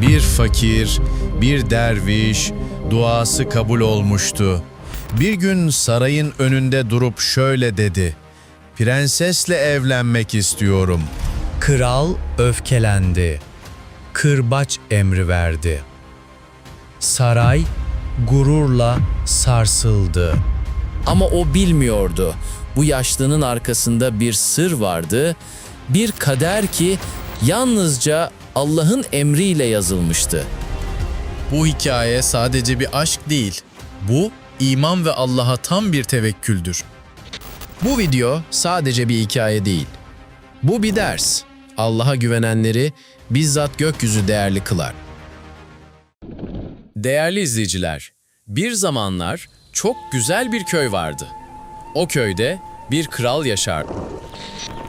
Bir fakir, bir derviş, duası kabul olmuştu. Bir gün sarayın önünde durup şöyle dedi. Prensesle evlenmek istiyorum. Kral öfkelendi. Kırbaç emri verdi. Saray gururla sarsıldı. Ama o bilmiyordu. Bu yaşlının arkasında bir sır vardı. Bir kader ki yalnızca Allah'ın emriyle yazılmıştı. Bu hikaye sadece bir aşk değil. Bu iman ve Allah'a tam bir tevekküldür. Bu video sadece bir hikaye değil. Bu bir ders. Allah'a güvenenleri bizzat gökyüzü değerli kılar. Değerli izleyiciler, bir zamanlar çok güzel bir köy vardı. O köyde bir kral yaşardı.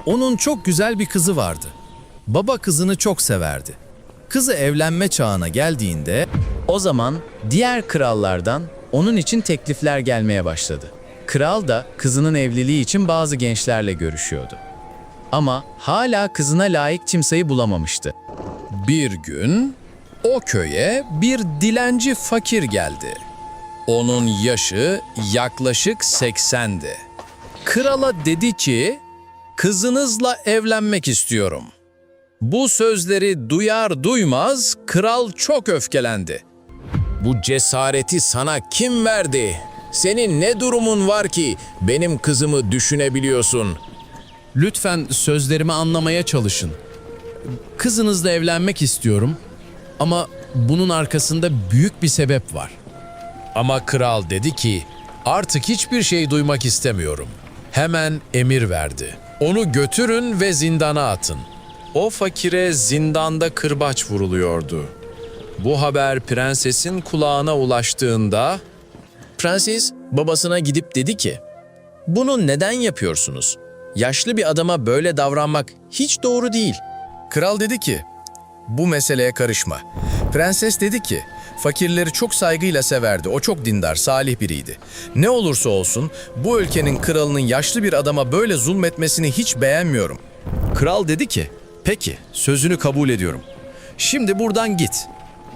Onun çok güzel bir kızı vardı. Baba kızını çok severdi. Kızı evlenme çağına geldiğinde O zaman diğer krallardan onun için teklifler gelmeye başladı. Kral da kızının evliliği için bazı gençlerle görüşüyordu. Ama hala kızına layık kimseyi bulamamıştı. Bir gün o köye bir dilenci fakir geldi. Onun yaşı yaklaşık 80'di. Krala dedi ki, kızınızla evlenmek istiyorum. Bu sözleri duyar duymaz kral çok öfkelendi. Bu cesareti sana kim verdi? Senin ne durumun var ki benim kızımı düşünebiliyorsun? Lütfen sözlerimi anlamaya çalışın. Kızınızla evlenmek istiyorum ama bunun arkasında büyük bir sebep var. Ama kral dedi ki, artık hiçbir şey duymak istemiyorum. Hemen emir verdi. Onu götürün ve zindana atın. O fakire zindanda kırbaç vuruluyordu. Bu haber prensesin kulağına ulaştığında Prenses babasına gidip dedi ki, "Bunu neden yapıyorsunuz? Yaşlı bir adama böyle davranmak hiç doğru değil." Kral dedi ki, bu meseleye karışma. Prenses dedi ki, fakirleri çok saygıyla severdi. O çok dindar, salih biriydi. Ne olursa olsun bu ülkenin kralının yaşlı bir adama böyle zulmetmesini hiç beğenmiyorum. Kral dedi ki, peki sözünü kabul ediyorum. Şimdi buradan git.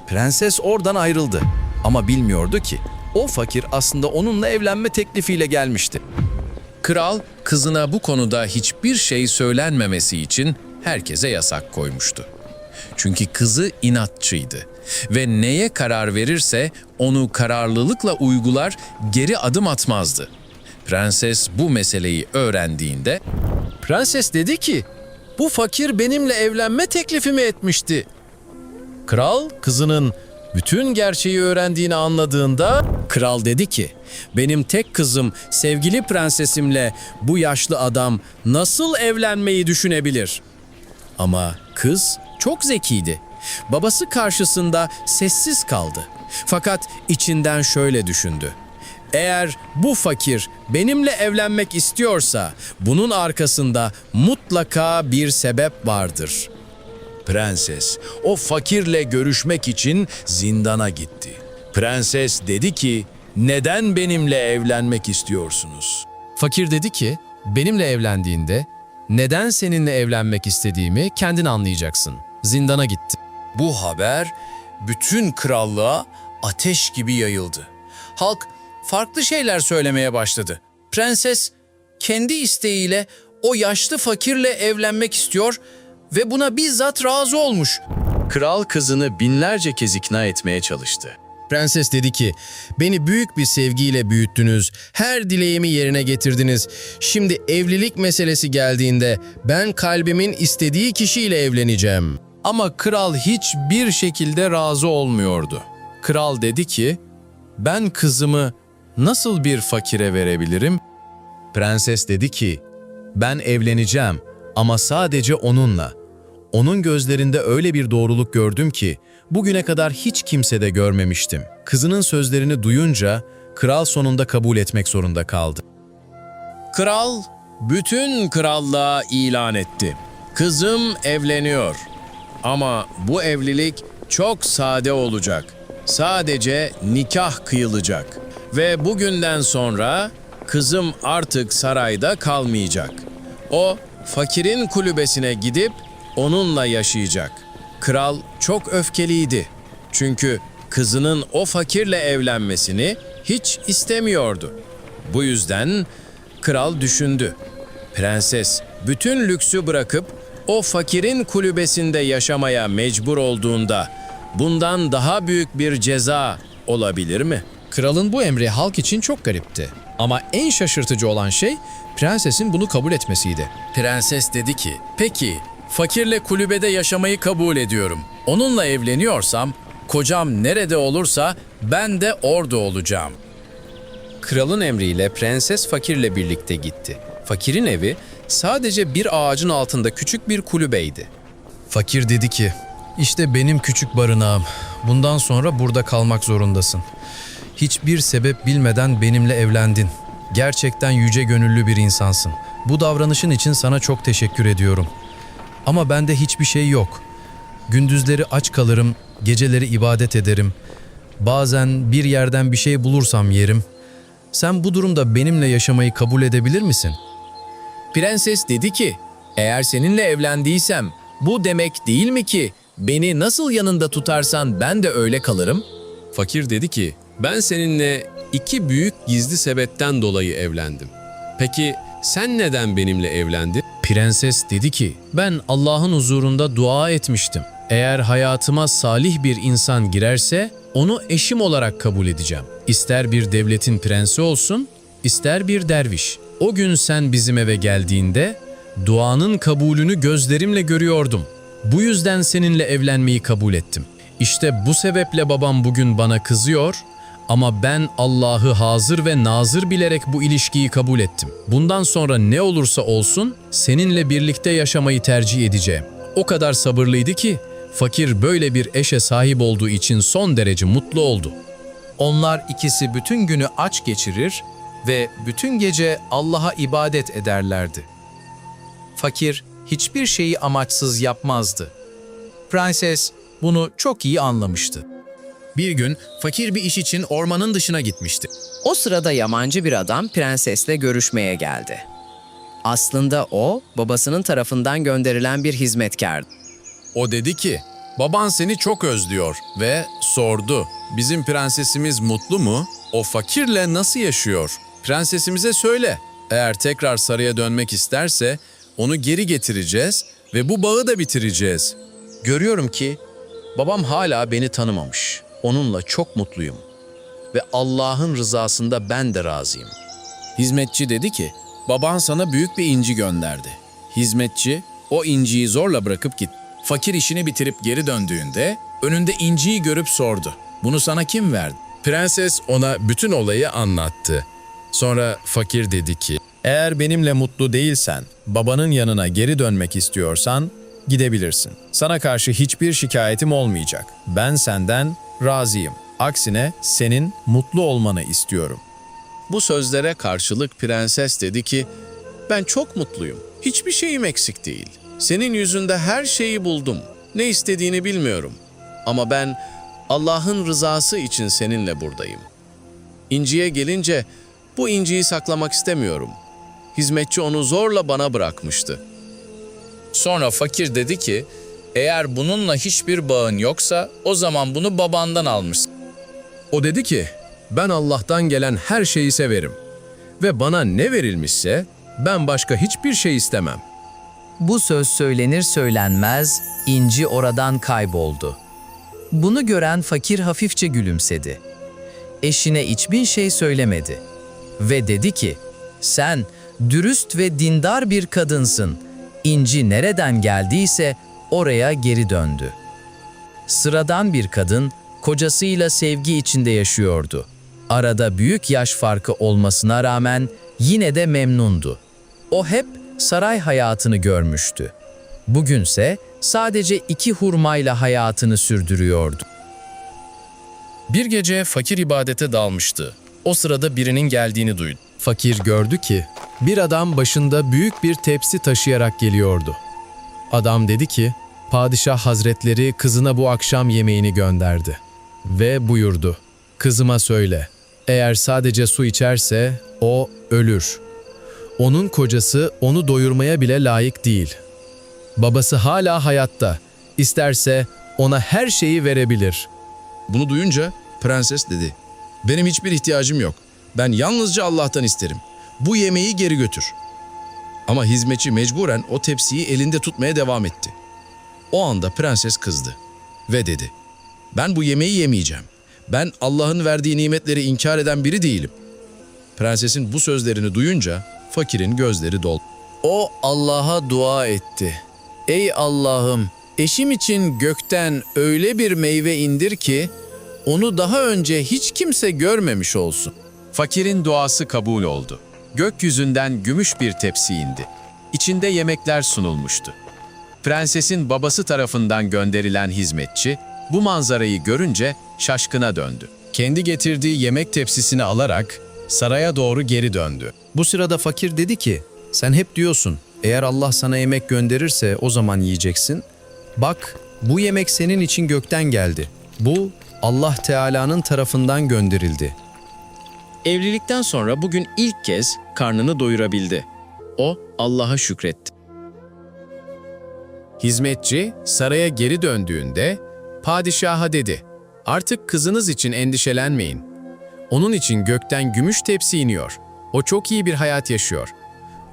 Prenses oradan ayrıldı ama bilmiyordu ki o fakir aslında onunla evlenme teklifiyle gelmişti. Kral kızına bu konuda hiçbir şey söylenmemesi için herkese yasak koymuştu. Çünkü kızı inatçıydı ve neye karar verirse onu kararlılıkla uygular, geri adım atmazdı. Prenses bu meseleyi öğrendiğinde Prenses dedi ki, "Bu fakir benimle evlenme teklifimi etmişti." Kral kızının bütün gerçeği öğrendiğini anladığında kral dedi ki: "Benim tek kızım sevgili prensesimle bu yaşlı adam nasıl evlenmeyi düşünebilir?" Ama kız çok zekiydi. Babası karşısında sessiz kaldı. Fakat içinden şöyle düşündü. Eğer bu fakir benimle evlenmek istiyorsa bunun arkasında mutlaka bir sebep vardır. Prenses o fakirle görüşmek için zindana gitti. Prenses dedi ki, neden benimle evlenmek istiyorsunuz? Fakir dedi ki, benimle evlendiğinde neden seninle evlenmek istediğimi kendin anlayacaksın. Zindana gitti. Bu haber bütün krallığa ateş gibi yayıldı. Halk farklı şeyler söylemeye başladı. Prenses kendi isteğiyle o yaşlı fakirle evlenmek istiyor ve buna bizzat razı olmuş. Kral kızını binlerce kez ikna etmeye çalıştı. Prenses dedi ki, beni büyük bir sevgiyle büyüttünüz, her dileğimi yerine getirdiniz. Şimdi evlilik meselesi geldiğinde ben kalbimin istediği kişiyle evleneceğim. Ama kral hiçbir şekilde razı olmuyordu. Kral dedi ki, ben kızımı nasıl bir fakire verebilirim? Prenses dedi ki, ben evleneceğim ama sadece onunla. Onun gözlerinde öyle bir doğruluk gördüm ki bugüne kadar hiç kimsede görmemiştim. Kızının sözlerini duyunca kral sonunda kabul etmek zorunda kaldı. Kral bütün krallığa ilan etti. Kızım evleniyor. Ama bu evlilik çok sade olacak. Sadece nikah kıyılacak. Ve bugünden sonra kızım artık sarayda kalmayacak. O fakirin kulübesine gidip onunla yaşayacak. Kral çok öfkeliydi. Çünkü kızının o fakirle evlenmesini hiç istemiyordu. Bu yüzden kral düşündü. Prenses bütün lüksü bırakıp o fakirin kulübesinde yaşamaya mecbur olduğunda bundan daha büyük bir ceza olabilir mi? Kralın bu emri halk için çok garipti. Ama en şaşırtıcı olan şey prensesin bunu kabul etmesiydi. Prenses dedi ki, peki fakirle kulübede yaşamayı kabul ediyorum. Onunla evleniyorsam kocam nerede olursa ben de orada olacağım. Kralın emriyle prenses fakirle birlikte gitti. Fakirin evi sadece bir ağacın altında küçük bir kulübeydi. Fakir dedi ki, işte benim küçük barınağım. Bundan sonra burada kalmak zorundasın. Hiçbir sebep bilmeden benimle evlendin. Gerçekten yüce gönüllü bir insansın. Bu davranışın için sana çok teşekkür ediyorum. Ama bende hiçbir şey yok. Gündüzleri aç kalırım, geceleri ibadet ederim. Bazen bir yerden bir şey bulursam yerim. Sen bu durumda benimle yaşamayı kabul edebilir misin? Prenses dedi ki, eğer seninle evlendiysem bu demek değil mi ki beni nasıl yanında tutarsan ben de öyle kalırım? Fakir dedi ki, ben seninle iki büyük gizli sebepten dolayı evlendim. Peki sen neden benimle evlendin? Prenses dedi ki, ben Allah'ın huzurunda dua etmiştim. Eğer hayatıma salih bir insan girerse onu eşim olarak kabul edeceğim. İster bir devletin prensi olsun, ister bir derviş. O gün sen bizim eve geldiğinde duanın kabulünü gözlerimle görüyordum. Bu yüzden seninle evlenmeyi kabul ettim. İşte bu sebeple babam bugün bana kızıyor ama ben Allah'ı hazır ve nazır bilerek bu ilişkiyi kabul ettim. Bundan sonra ne olursa olsun seninle birlikte yaşamayı tercih edeceğim. O kadar sabırlıydı ki fakir böyle bir eşe sahip olduğu için son derece mutlu oldu. Onlar ikisi bütün günü aç geçirir ve bütün gece Allah'a ibadet ederlerdi. Fakir hiçbir şeyi amaçsız yapmazdı. Prenses bunu çok iyi anlamıştı. Bir gün fakir bir iş için ormanın dışına gitmişti. O sırada yabancı bir adam prensesle görüşmeye geldi. Aslında o, babasının tarafından gönderilen bir hizmetkardı. O dedi ki, baban seni çok özlüyor ve sordu. Bizim prensesimiz mutlu mu? O fakirle nasıl yaşıyor? Prensesimize söyle. Eğer tekrar saraya dönmek isterse onu geri getireceğiz ve bu bağı da bitireceğiz. Görüyorum ki babam hala beni tanımamış. Onunla çok mutluyum. Ve Allah'ın rızasında ben de razıyım. Hizmetçi dedi ki, baban sana büyük bir inci gönderdi. Hizmetçi o inciyi zorla bırakıp gitti. Fakir işini bitirip geri döndüğünde önünde inciyi görüp sordu. Bunu sana kim verdi? Prenses ona bütün olayı anlattı. Sonra fakir dedi ki, eğer benimle mutlu değilsen, babanın yanına geri dönmek istiyorsan gidebilirsin. Sana karşı hiçbir şikayetim olmayacak. Ben senden razıyım. Aksine senin mutlu olmanı istiyorum. Bu sözlere karşılık prenses dedi ki, ben çok mutluyum. Hiçbir şeyim eksik değil. Senin yüzünde her şeyi buldum. Ne istediğini bilmiyorum. Ama ben Allah'ın rızası için seninle buradayım. İnciye gelince bu inciyi saklamak istemiyorum. Hizmetçi onu zorla bana bırakmıştı. Sonra fakir dedi ki, eğer bununla hiçbir bağın yoksa o zaman bunu babandan almışsın. O dedi ki, ben Allah'tan gelen her şeyi severim. Ve bana ne verilmişse ben başka hiçbir şey istemem. Bu söz söylenir söylenmez inci oradan kayboldu. Bunu gören fakir hafifçe gülümsedi. Eşine hiçbir şey söylemedi ve dedi ki: "Sen dürüst ve dindar bir kadınsın. İnci nereden geldiyse oraya geri döndü." Sıradan bir kadın kocasıyla sevgi içinde yaşıyordu. Arada büyük yaş farkı olmasına rağmen yine de memnundu. O hep saray hayatını görmüştü. Bugünse sadece iki hurmayla hayatını sürdürüyordu. Bir gece fakir ibadete dalmıştı. O sırada birinin geldiğini duydu. Fakir gördü ki bir adam başında büyük bir tepsi taşıyarak geliyordu. Adam dedi ki, Padişah Hazretleri kızına bu akşam yemeğini gönderdi. Ve buyurdu, kızıma söyle, eğer sadece su içerse o ölür. Onun kocası onu doyurmaya bile layık değil. Babası hala hayatta. İsterse ona her şeyi verebilir. Bunu duyunca prenses dedi. Benim hiçbir ihtiyacım yok. Ben yalnızca Allah'tan isterim. Bu yemeği geri götür. Ama hizmetçi mecburen o tepsiyi elinde tutmaya devam etti. O anda prenses kızdı ve dedi. Ben bu yemeği yemeyeceğim. Ben Allah'ın verdiği nimetleri inkar eden biri değilim. Prensesin bu sözlerini duyunca fakirin gözleri doldu. O Allah'a dua etti. Ey Allah'ım, eşim için gökten öyle bir meyve indir ki onu daha önce hiç kimse görmemiş olsun. Fakirin duası kabul oldu. Gökyüzünden gümüş bir tepsi indi. İçinde yemekler sunulmuştu. Prensesin babası tarafından gönderilen hizmetçi bu manzarayı görünce şaşkına döndü. Kendi getirdiği yemek tepsisini alarak saraya doğru geri döndü. Bu sırada fakir dedi ki, sen hep diyorsun, eğer Allah sana yemek gönderirse o zaman yiyeceksin. Bak, bu yemek senin için gökten geldi. Bu Allah Teala'nın tarafından gönderildi. Evlilikten sonra bugün ilk kez karnını doyurabildi. O Allah'a şükretti. Hizmetçi saraya geri döndüğünde padişaha dedi. Artık kızınız için endişelenmeyin. Onun için gökten gümüş tepsi iniyor. O çok iyi bir hayat yaşıyor.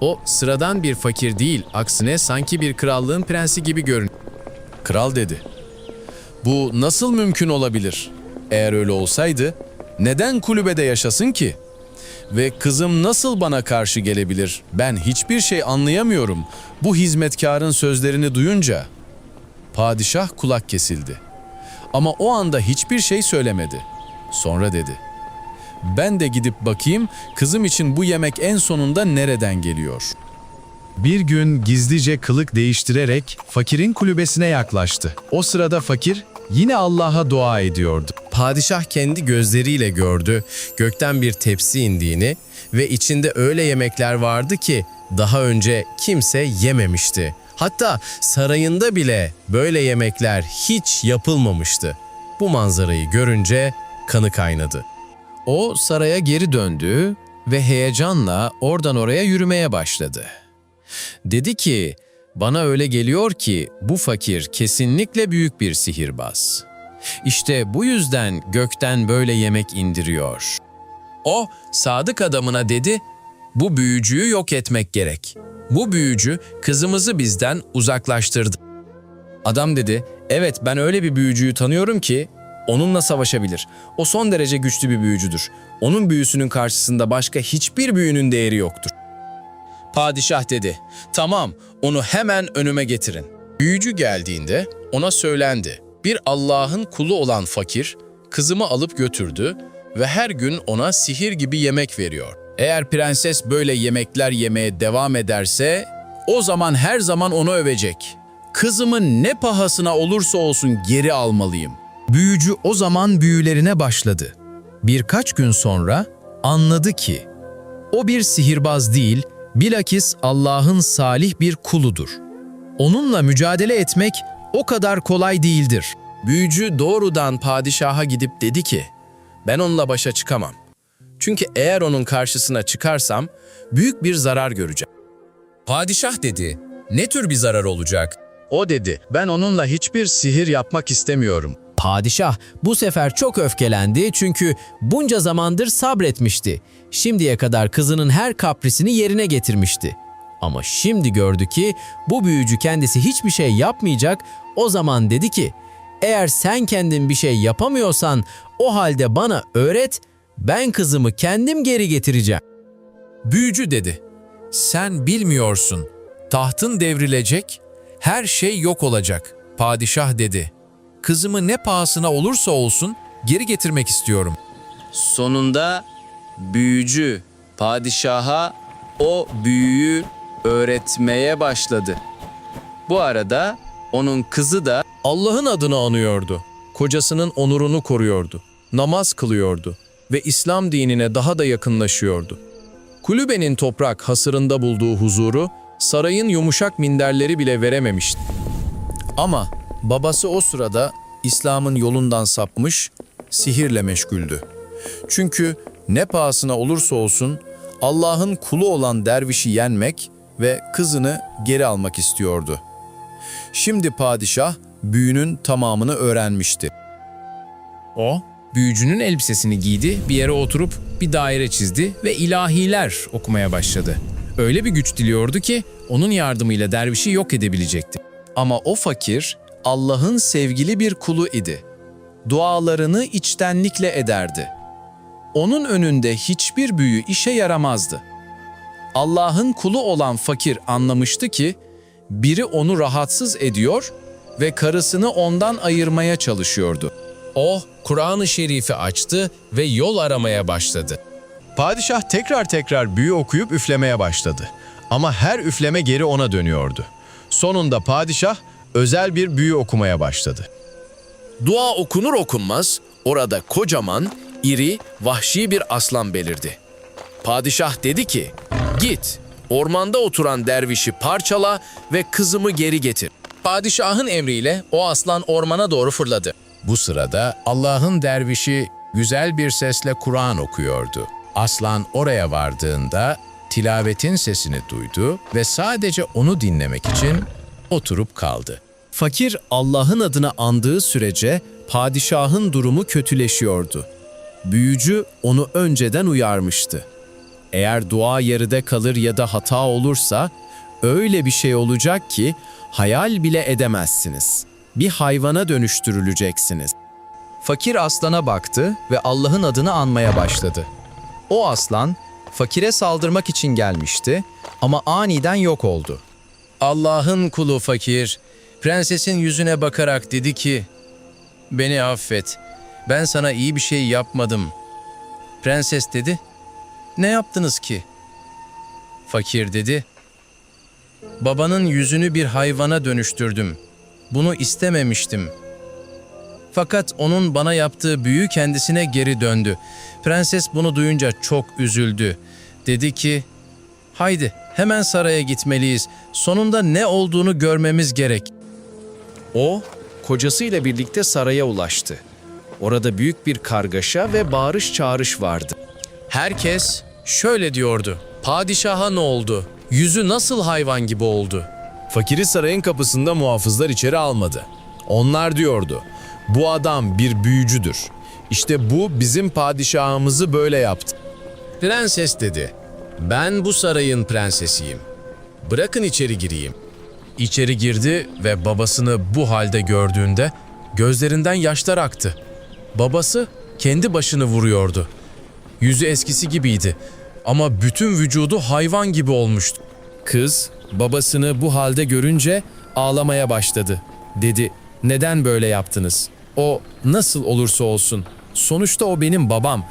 O sıradan bir fakir değil, aksine sanki bir krallığın prensi gibi görünüyor. Kral dedi. Bu nasıl mümkün olabilir? Eğer öyle olsaydı neden kulübede yaşasın ki? Ve kızım nasıl bana karşı gelebilir? Ben hiçbir şey anlayamıyorum. Bu hizmetkarın sözlerini duyunca padişah kulak kesildi. Ama o anda hiçbir şey söylemedi. Sonra dedi. Ben de gidip bakayım kızım için bu yemek en sonunda nereden geliyor?'' Bir gün gizlice kılık değiştirerek fakirin kulübesine yaklaştı. O sırada fakir yine Allah'a dua ediyordu. Padişah kendi gözleriyle gördü, gökten bir tepsi indiğini ve içinde öyle yemekler vardı ki daha önce kimse yememişti. Hatta sarayında bile böyle yemekler hiç yapılmamıştı. Bu manzarayı görünce kanı kaynadı. O saraya geri döndü ve heyecanla oradan oraya yürümeye başladı. Dedi ki, bana öyle geliyor ki bu fakir kesinlikle büyük bir sihirbaz. İşte bu yüzden gökten böyle yemek indiriyor. O sadık adamına dedi, bu büyücüyü yok etmek gerek. Bu büyücü kızımızı bizden uzaklaştırdı. Adam dedi, evet ben öyle bir büyücüyü tanıyorum ki onunla savaşabilir. O son derece güçlü bir büyücüdür. Onun büyüsünün karşısında başka hiçbir büyünün değeri yoktur. Padişah dedi, tamam onu hemen önüme getirin. Büyücü geldiğinde ona söylendi. Bir Allah'ın kulu olan fakir kızımı alıp götürdü ve her gün ona sihir gibi yemek veriyor. Eğer prenses böyle yemekler yemeye devam ederse, o zaman her zaman onu övecek. Kızımı ne pahasına olursa olsun geri almalıyım. Büyücü o zaman büyülerine başladı. Birkaç gün sonra anladı ki o bir sihirbaz değil, bilakis Allah'ın salih bir kuludur. Onunla mücadele etmek o kadar kolay değildir. Büyücü doğrudan padişaha gidip dedi ki, ben onunla başa çıkamam. Çünkü eğer onun karşısına çıkarsam büyük bir zarar göreceğim. Padişah dedi, ne tür bir zarar olacak? O dedi, ben onunla hiçbir sihir yapmak istemiyorum. Padişah bu sefer çok öfkelendi çünkü bunca zamandır sabretmişti. Şimdiye kadar kızının her kaprisini yerine getirmişti. Ama şimdi gördü ki bu büyücü kendisi hiçbir şey yapmayacak. O zaman dedi ki, eğer sen kendin bir şey yapamıyorsan o halde bana öğret, ben kızımı kendim geri getireceğim. Büyücü dedi, sen bilmiyorsun. Tahtın devrilecek, her şey yok olacak. Padişah dedi, kızımı ne pahasına olursa olsun geri getirmek istiyorum. Sonunda büyücü padişaha o büyüyü öğretmeye başladı. Bu arada onun kızı da Allah'ın adını anıyordu. Kocasının onurunu koruyordu. Namaz kılıyordu ve İslam dinine daha da yakınlaşıyordu. Kulübenin toprak hasırında bulduğu huzuru sarayın yumuşak minderleri bile verememişti. Ama babası o sırada İslam'ın yolundan sapmış, sihirle meşguldü. Çünkü ne pahasına olursa olsun Allah'ın kulu olan dervişi yenmek ve kızını geri almak istiyordu. Şimdi padişah büyünün tamamını öğrenmişti. O, büyücünün elbisesini giydi, bir yere oturup bir daire çizdi ve ilahiler okumaya başladı. Öyle bir güç diliyordu ki onun yardımıyla dervişi yok edebilecekti. Ama o fakir Allah'ın sevgili bir kulu idi. Dualarını içtenlikle ederdi. Onun önünde hiçbir büyü işe yaramazdı. Allah'ın kulu olan fakir anlamıştı ki biri onu rahatsız ediyor ve karısını ondan ayırmaya çalışıyordu. O, Kur'an-ı Şerif'i açtı ve yol aramaya başladı. Padişah tekrar tekrar büyü okuyup üflemeye başladı. Ama her üfleme geri ona dönüyordu. Sonunda padişah özel bir büyü okumaya başladı. Dua okunur okunmaz orada kocaman, iri, vahşi bir aslan belirdi. Padişah dedi ki, git ormanda oturan dervişi parçala ve kızımı geri getir. Padişahın emriyle o aslan ormana doğru fırladı. Bu sırada Allah'ın dervişi güzel bir sesle Kur'an okuyordu. Aslan oraya vardığında tilavetin sesini duydu ve sadece onu dinlemek için oturup kaldı. Fakir Allah'ın adını andığı sürece padişahın durumu kötüleşiyordu. Büyücü onu önceden uyarmıştı. Eğer dua yarıda kalır ya da hata olursa öyle bir şey olacak ki hayal bile edemezsiniz. Bir hayvana dönüştürüleceksiniz. Fakir aslana baktı ve Allah'ın adını anmaya başladı. O aslan fakire saldırmak için gelmişti ama aniden yok oldu. Allah'ın kulu fakir, prensesin yüzüne bakarak dedi ki, Beni affet, ben sana iyi bir şey yapmadım. Prenses dedi, Ne yaptınız ki? Fakir dedi, Babanın yüzünü bir hayvana dönüştürdüm. Bunu istememiştim. Fakat onun bana yaptığı büyü kendisine geri döndü. Prenses bunu duyunca çok üzüldü. Dedi ki, Haydi hemen saraya gitmeliyiz. Sonunda ne olduğunu görmemiz gerek. O, kocasıyla birlikte saraya ulaştı. Orada büyük bir kargaşa ve bağırış çağrış vardı. Herkes şöyle diyordu. Padişaha ne oldu? Yüzü nasıl hayvan gibi oldu? Fakiri sarayın kapısında muhafızlar içeri almadı. Onlar diyordu, bu adam bir büyücüdür. İşte bu bizim padişahımızı böyle yaptı. Prenses dedi. Ben bu sarayın prensesiyim. Bırakın içeri gireyim. İçeri girdi ve babasını bu halde gördüğünde gözlerinden yaşlar aktı. Babası kendi başını vuruyordu. Yüzü eskisi gibiydi ama bütün vücudu hayvan gibi olmuştu. Kız babasını bu halde görünce ağlamaya başladı. Dedi, neden böyle yaptınız? O nasıl olursa olsun. Sonuçta o benim babam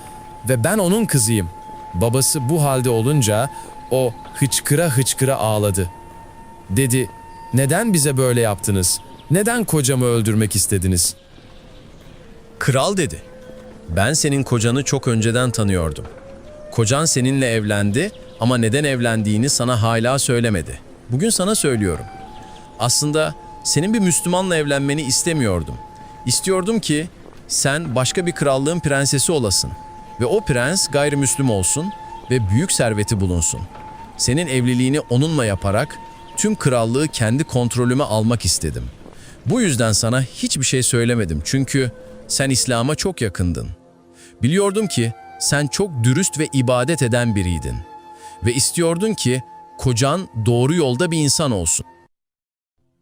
ve ben onun kızıyım. Babası bu halde olunca o hıçkıra hıçkıra ağladı. Dedi, neden bize böyle yaptınız? Neden kocamı öldürmek istediniz? Kral dedi. Ben senin kocanı çok önceden tanıyordum. Kocan seninle evlendi ama neden evlendiğini sana hala söylemedi. Bugün sana söylüyorum. Aslında senin bir Müslümanla evlenmeni istemiyordum. İstiyordum ki sen başka bir krallığın prensesi olasın ve o prens gayrimüslim olsun ve büyük serveti bulunsun. Senin evliliğini onunla yaparak tüm krallığı kendi kontrolüme almak istedim. Bu yüzden sana hiçbir şey söylemedim çünkü sen İslam'a çok yakındın. Biliyordum ki sen çok dürüst ve ibadet eden biriydin. Ve istiyordun ki kocan doğru yolda bir insan olsun.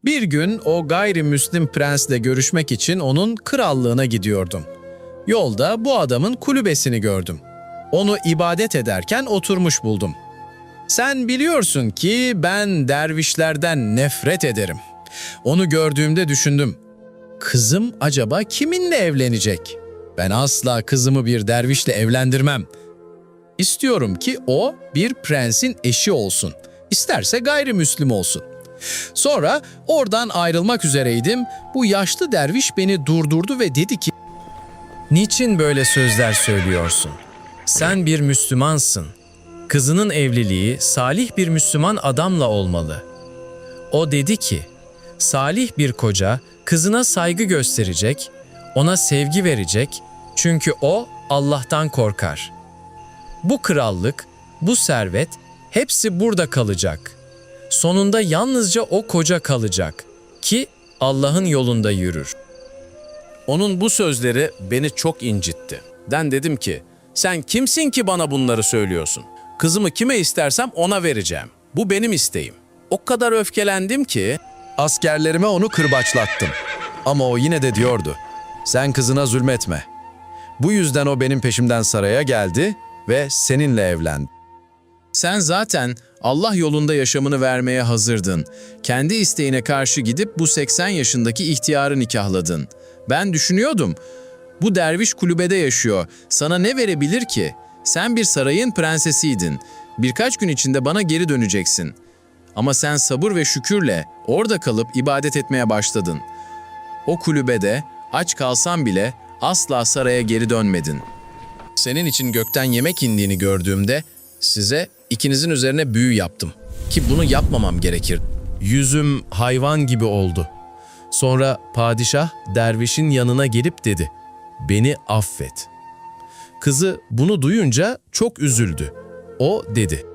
Bir gün o gayrimüslim prensle görüşmek için onun krallığına gidiyordum. Yolda bu adamın kulübesini gördüm. Onu ibadet ederken oturmuş buldum. Sen biliyorsun ki ben dervişlerden nefret ederim. Onu gördüğümde düşündüm. Kızım acaba kiminle evlenecek? Ben asla kızımı bir dervişle evlendirmem. İstiyorum ki o bir prensin eşi olsun. İsterse gayrimüslim olsun. Sonra oradan ayrılmak üzereydim. Bu yaşlı derviş beni durdurdu ve dedi ki, Niçin böyle sözler söylüyorsun? Sen bir Müslümansın. Kızının evliliği salih bir Müslüman adamla olmalı. O dedi ki, salih bir koca kızına saygı gösterecek, ona sevgi verecek çünkü o Allah'tan korkar. Bu krallık, bu servet hepsi burada kalacak. Sonunda yalnızca o koca kalacak ki Allah'ın yolunda yürür. Onun bu sözleri beni çok incitti. Ben dedim ki, sen kimsin ki bana bunları söylüyorsun? Kızımı kime istersem ona vereceğim. Bu benim isteğim. O kadar öfkelendim ki Askerlerime onu kırbaçlattım. Ama o yine de diyordu. Sen kızına zulmetme. Bu yüzden o benim peşimden saraya geldi ve seninle evlendi. Sen zaten Allah yolunda yaşamını vermeye hazırdın. Kendi isteğine karşı gidip bu 80 yaşındaki ihtiyarı nikahladın. Ben düşünüyordum. Bu derviş kulübede yaşıyor. Sana ne verebilir ki? Sen bir sarayın prensesiydin. Birkaç gün içinde bana geri döneceksin. Ama sen sabır ve şükürle orada kalıp ibadet etmeye başladın. O kulübede aç kalsan bile asla saraya geri dönmedin. Senin için gökten yemek indiğini gördüğümde size ikinizin üzerine büyü yaptım. Ki bunu yapmamam gerekir. Yüzüm hayvan gibi oldu. Sonra padişah dervişin yanına gelip dedi, beni affet. Kızı bunu duyunca çok üzüldü. O dedi,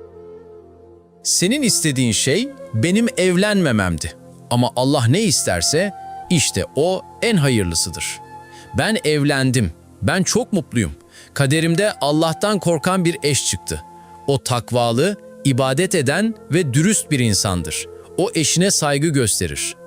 Senin istediğin şey benim evlenmememdi. Ama Allah ne isterse işte o en hayırlısıdır. Ben evlendim. Ben çok mutluyum. Kaderimde Allah'tan korkan bir eş çıktı. O takvalı, ibadet eden ve dürüst bir insandır. O eşine saygı gösterir.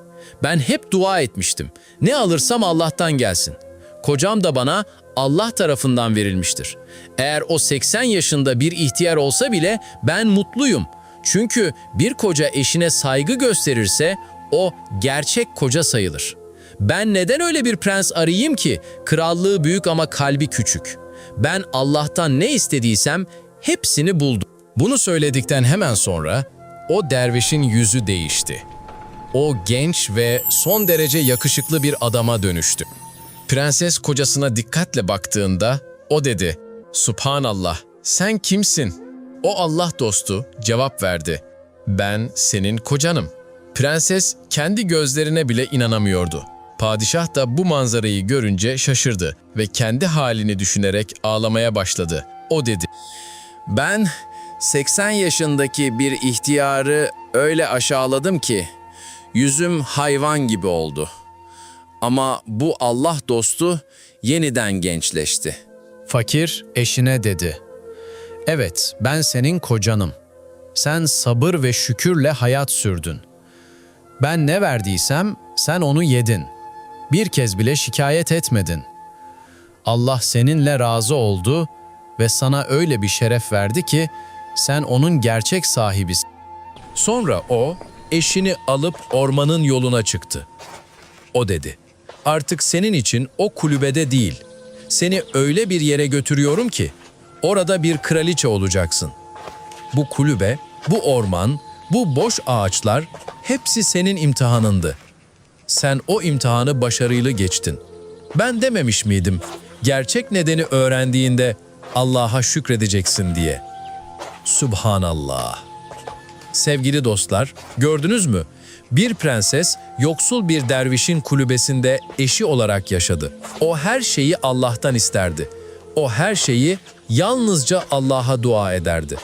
Ben hep dua etmiştim. Ne alırsam Allah'tan gelsin. Kocam da bana Allah tarafından verilmiştir. Eğer o 80 yaşında bir ihtiyar olsa bile ben mutluyum. Çünkü bir koca eşine saygı gösterirse o gerçek koca sayılır. Ben neden öyle bir prens arayayım ki? Krallığı büyük ama kalbi küçük. Ben Allah'tan ne istediysem hepsini buldum. Bunu söyledikten hemen sonra o dervişin yüzü değişti. O genç ve son derece yakışıklı bir adama dönüştü. Prenses kocasına dikkatle baktığında o dedi, Subhanallah, sen kimsin? O Allah dostu cevap verdi, ben senin kocanım. Prenses kendi gözlerine bile inanamıyordu. Padişah da bu manzarayı görünce şaşırdı ve kendi halini düşünerek ağlamaya başladı. O dedi, Ben 80 yaşındaki bir ihtiyarı öyle aşağıladım ki yüzüm hayvan gibi oldu. Ama bu Allah dostu yeniden gençleşti. Fakir eşine dedi. Evet, ben senin kocanım. Sen sabır ve şükürle hayat sürdün. Ben ne verdiysem sen onu yedin. Bir kez bile şikayet etmedin. Allah seninle razı oldu ve sana öyle bir şeref verdi ki sen onun gerçek sahibisin. Sonra o eşini alıp ormanın yoluna çıktı. O dedi, artık senin için o kulübede değil, seni öyle bir yere götürüyorum ki orada bir kraliçe olacaksın. Bu kulübe, bu orman, bu boş ağaçlar hepsi senin imtihanındı. Sen o imtihanı başarıyla geçtin. Ben dememiş miydim? Gerçek nedeni öğrendiğinde Allah'a şükredeceksin diye. Subhanallah. Sevgili dostlar, gördünüz mü? Bir prenses yoksul bir dervişin kulübesinde eşi olarak yaşadı. O her şeyi Allah'tan isterdi. O her şeyi yalnızca Allah'a dua ederdi.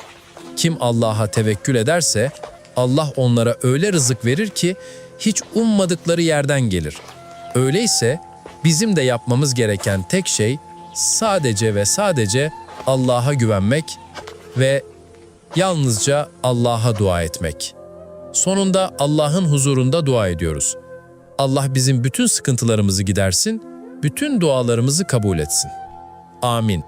Kim Allah'a tevekkül ederse Allah onlara öyle rızık verir ki hiç ummadıkları yerden gelir. Öyleyse bizim de yapmamız gereken tek şey sadece ve sadece Allah'a güvenmek ve yalnızca Allah'a dua etmek. Sonunda Allah'ın huzurunda dua ediyoruz. Allah bizim bütün sıkıntılarımızı gidersin, bütün dualarımızı kabul etsin. Amin.